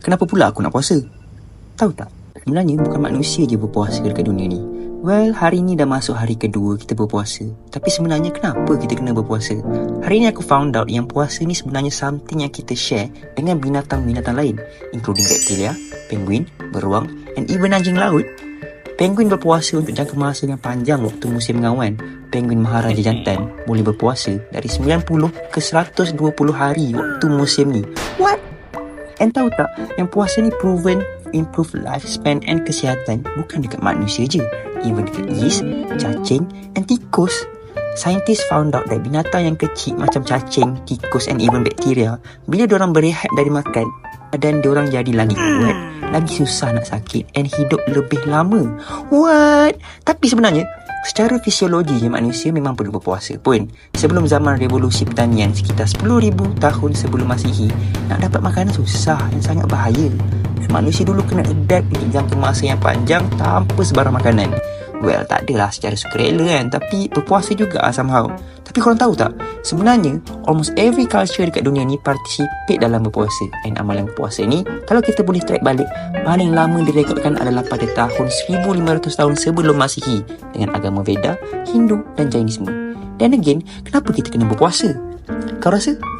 kenapa pula aku nak puasa? Tahu tak? Sebenarnya bukan manusia je berpuasa dekat dunia ni. Well, hari ni dah masuk hari kedua kita berpuasa. Tapi sebenarnya kenapa kita kena berpuasa? Hari ni aku found out yang puasa ni sebenarnya something yang kita share dengan binatang-binatang lain. Including bakteria, penguin, beruang and even anjing laut. Penguin berpuasa untuk jangka masa yang panjang waktu musim mengawan. Penguin Maharaja Jantan boleh berpuasa dari 90 ke 120 hari waktu musim ni. What? And tahu tak, yang puasa ni proven improve lifespan and kesihatan bukan dekat manusia je. Even dekat yeast, cacing and tikus. Scientists found out that binatang yang kecil macam cacing, tikus and even bacteria, bila diorang berehat dari makan, badan diorang jadi lagi kuat, lagi susah nak sakit and hidup lebih lama. What? Tapi sebenarnya, secara fisiologi manusia memang perlu berpuasa pun. Sebelum zaman revolusi pertanian sekitar 10,000 tahun sebelum masihi, nak dapat makanan susah dan sangat bahaya. Manusia dulu kena adapt untuk jangka masa yang panjang tanpa sebarang makanan. Well, tak adalah secara sukarela kan Tapi berpuasa juga lah somehow Tapi korang tahu tak Sebenarnya Almost every culture dekat dunia ni Participate dalam berpuasa And amalan berpuasa ni Kalau kita boleh track balik Paling lama direkodkan adalah pada tahun 1500 tahun sebelum masihi Dengan agama Veda, Hindu dan Jainisme Dan again Kenapa kita kena berpuasa? Kau rasa?